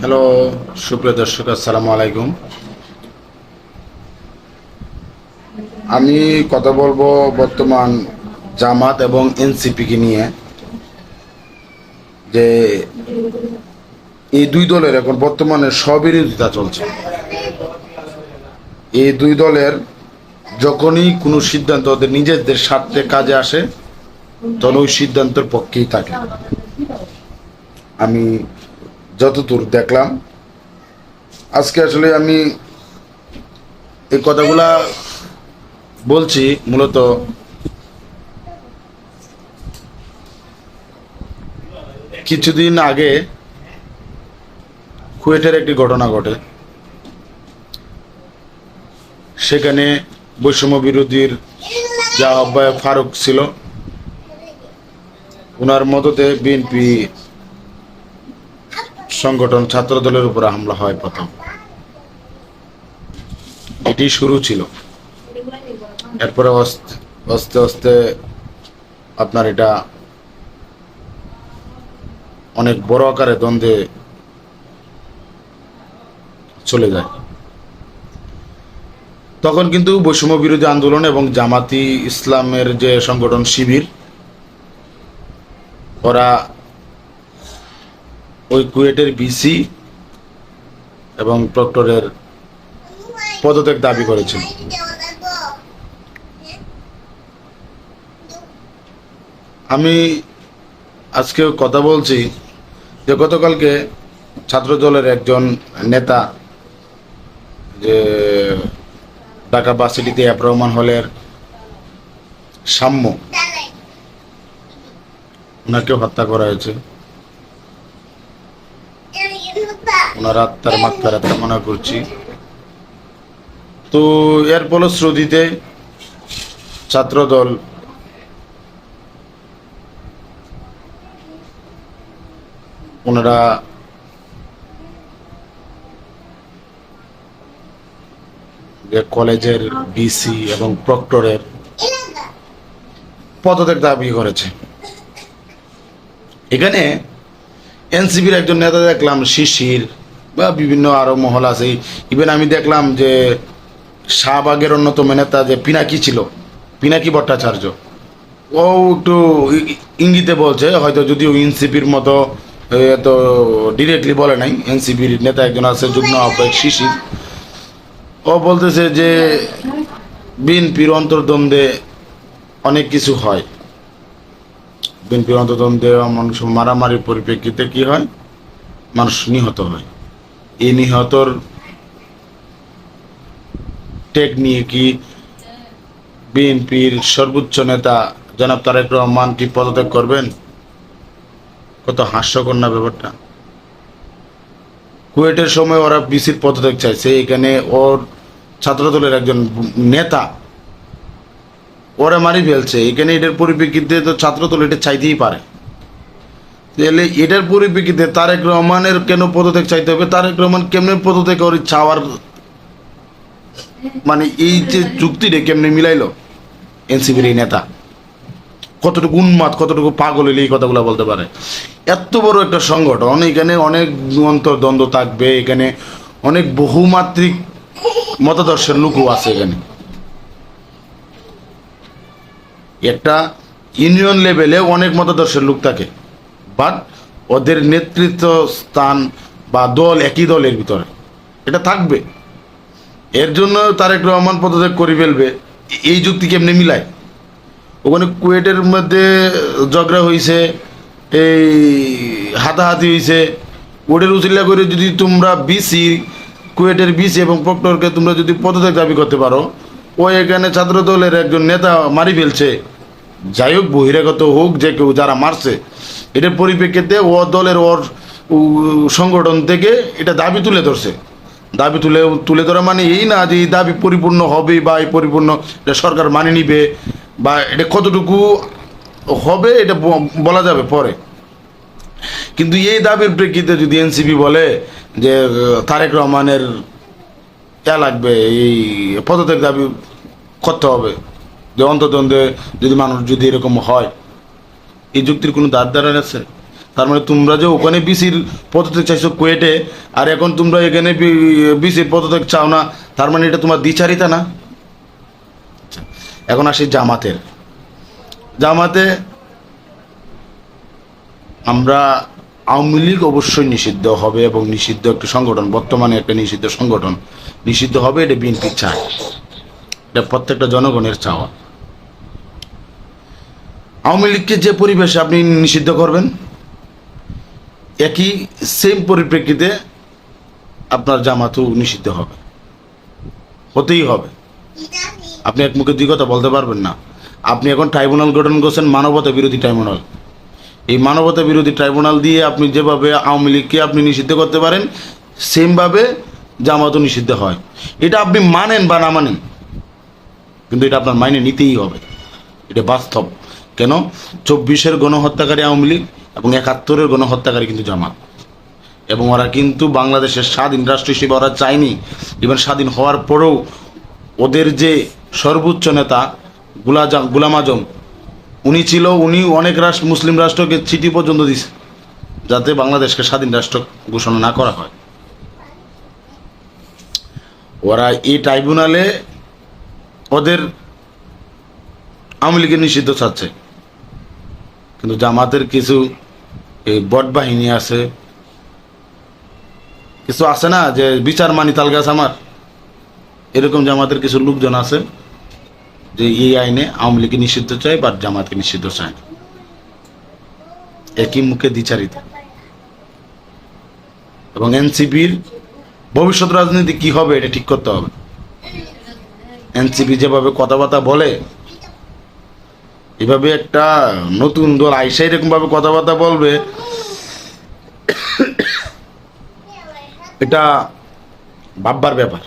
Hello সুপ্রিয় দর্শক, আসসালামু আলাইকুম। আমি কথা বলব বর্তমান জামাত এবং এনসিপিকে নিয়ে, যে এই দুই দলের এখন বর্তমানে স্ববিরোধিতা চলছে। এই দুই দলের যখনই কোনো সিদ্ধান্ত ওদের নিজেদের স্বার্থে কাজে আসে, তখন ওই সিদ্ধান্তের পক্ষেই থাকে। আমি যতদূর দেখলাম, আজকে আসলে আমি এই কথাগুলা বলছি মূলত কিছুদিন আগে কুয়েটের একটি ঘটনা ঘটে। সেখানে বৈষম্য বিরোধীর যা আহ্বায়ক ফারুক ছিল ওনার মদতে বিএনপি সংগঠন ছাত্র দলের উপরে হামলা হয় প্রথম। এটি শুরু ছিল। এরপরে আস্তে আস্তে আপনার এটা অনেক বড় আকারে দ্বন্দ্বে চলে যায়। তখন কিন্তু বৈষম্য বিরোধী আন্দোলন এবং জামাতি ইসলামের যে সংগঠন শিবির, ওরা ওই কুয়েটের বিসি এবং প্রক্টরের পদত্যাগ দাবি করেছিল। আমি আজকে কথা বলছি যে গতকালকে ছাত্র দলের একজন নেতা যে ঢাকা বাসিটিতে অ্যাপ রহমান হলের সাম্য ওনাকেও হত্যা করা হয়েছে। ওনার আত্মার মাত্রার কামনা করছি। তো এর ফলশ্রুতিতে ছাত্রদল ওনারা কলেজের বিসি এবং প্রক্টরের পদত্যাগ দাবি করেছে। এখানে এনসিপির একজন নেতা দেখলাম, শিশির, বা বিভিন্ন আরও মহল আছে। ইভেন আমি দেখলাম যে শাহবাগের অন্যতম নেতা যে পিনাকি ছিল, পিনাকি ভট্টাচার্য, ও একটু ইঙ্গিতে বলছে, হয়তো যদিও এনসিপির মতো এত ডিরেক্টলি বলে নাই, এনসিপির নেতা একজন আছে, যুগ্ম আহ্বায়ক শিশির। ও বলতেছে যে বিএনপির অন্তর্দ্বন্দ্বে অনেক কিছু হয়। বিএনপির অন্তর্দ্বন্দ্বে মানুষ মারামারির পরিপ্রেক্ষিতে কি হয়? মানুষ নিহত হয়। এই নিহতর টেক নিয়ে কি বিএনপির সর্বোচ্চ নেতা জনাব তারেক রহমান কি পদত্যাগ করবেন? কত হাস্যকর না ব্যাপারটা। কুয়েটের সময় ওরা বিসির পদত্যাগ চাইছে। এখানে ওর ছাত্রদলের একজন নেতা ওরা মারি ফেলছে। এখানে এটার পরিপ্রেক্ষিতে তো ছাত্রদল এটা চাইতেই পারে। তাহলে এটার পরিপ্রেক্ষিতে তারেক রহমানের কেন পদত্যাগ চাইতে হবে? তারেক রহমান কেমনে পদত্যাগ করে চাওয়ার মানে এই যে চুক্তিটা কেমনে মিলাইলো? এনসিপির এই নেতা। কতটুকু উন্মাদ, কতটুকু পাগল হলে এই কথাগুলো বলতে পারে। এত বড় একটা সংগঠন, এখানে অনেক অন্তর্দ্বন্দ্ব থাকবে, এখানে অনেক বহুমাত্রিক মতাদর্শের লোকও আছে এখানে। একটা ইউনিয়ন লেভেলে অনেক মতাদর্শের লোক থাকে, বাট ওদের নেতৃত্ব স্থান বা দল একই দলের ভিতরে, এটা থাকবে। এর জন্য তারেক রহমান পদত্যাগ করে ফেলবে, এই যুক্তি কেমনে মিলায়? ওখানে কুয়েটের মধ্যে ঝগড়া হয়েছে এই হাতাহাতি হয়েছে ওটের উচিল্লা করে যদি তোমরা বিসি, কুয়েটের বিসি এবং প্রক্টরকে তোমরা যদি পদত্যাগ দাবি করতে পারো ও এখানে ছাত্র দলের একজন নেতা মারি ফেলছে। যাই হোক, বহিরাগত হোক, যে কেউ যারা মারছে, এটার পরিপ্রেক্ষিতে ও দলের ওর সংগঠন থেকে এটা দাবি তুলে ধরছে। দাবি তুলে তুলে ধরা মানে এই না যে এই দাবি পরিপূর্ণ হবে বা এই পরিপূর্ণ এটা সরকার মানে নিবে বা এটা কতটুকু হবে এটা বলা যাবে পরে। কিন্তু এই দাবির প্রেক্ষিতে যদি এনসিপি বলে যে তারেক রহমানের ইয়া লাগবে? এই পদত্যাগ দাবি করতে হবে। যে অন্তদ্বন্দ্বে যদি মানুষ যদি এরকম হয় এই যুক্তির কোনো দাঁড় দাঁড়ান আছে? তার মানে তোমরা যে ওখানে বিসির পদত্যাগ চাইছো কুয়েটে আর এখন তোমরা এখানে বিসির পদত্যাগ চাও না তার মানে এটা তোমার দ্বিচারিতা না? আচ্ছা, এখন আসি জামাতের। জামাতে আমরা আওয়ামী লীগ অবশ্যই নিষিদ্ধ হবে এবং নিষিদ্ধ একটি সংগঠন বর্তমানে একটা নিষিদ্ধ সংগঠন। নিষিদ্ধ হবে এটা বিএনপি চায় এটা প্রত্যেকটা জনগণের চাওয়া আওয়ামী লীগকে যে পরিবেশে আপনি নিষিদ্ধ করবেন, একই সেম পরিপ্রেক্ষিতে আপনার জামাতও নিষিদ্ধ হবে। হতেই হবে। আপনি এক মুখে দুই কথা বলতে পারবেন না। আপনি এখন ট্রাইব্যুনাল গঠন করছেন মানবতা বিরোধী ট্রাইব্যুনাল। এই মানবতা বিরোধী ট্রাইব্যুনাল দিয়ে আপনি যেভাবে আওয়ামী লীগকে আপনি নিষিদ্ধ করতে পারেন সেমভাবে জামাতও নিষিদ্ধ হয়। এটা আপনি মানেন বা না মানেন, কিন্তু এটা আপনার মাইনে নিতেই হবে। এটা বাস্তব। কেন? চব্বিশের গণহত্যাকারী আওয়ামী লীগ এবং একাত্তরের গণহত্যাকারী কিন্তু জামাত। এবং ওরা কিন্তু বাংলাদেশের স্বাধীন রাষ্ট্র হিসেবে ওরা চায়নি। ইভেন স্বাধীন হওয়ার পরেও ওদের যে সর্বোচ্চ নেতা গুলাজা, গুলাম আজম, উনি ছিল, উনি অনেক রাষ্ট্র, মুসলিম রাষ্ট্রকে চিঠি পর্যন্ত দিছে, যাতে বাংলাদেশকে স্বাধীন রাষ্ট্র ঘোষণা না করা হয়। ওরা এই ট্রাইব্যুনালে ওদের আওয়ামী লীগের নিষিদ্ধ চাচ্ছে কিন্তু জামাতের কিছু এই বট বাহিনী আছে। কিছু আছে না যে বিচার মানি তাল গাছ আমার? এরকম জামাতের কিছু লোকজন আছে যে এই আইনে আওয়ামী লীগকে নিষিদ্ধ চায় বা জামাতকে নিষিদ্ধ চায়। একই মুখে দ্বিচারিত। এবং এনসিপির ভবিষ্যৎ রাজনীতি কি হবে এটা ঠিক করতে হবে। এনসিপি যেভাবে কথাবার্তা বলে, এভাবে একটা নতুন দল আইসা এরকম ভাবে কথাবার্তা বলবে, এটা ভাববার ব্যাপার।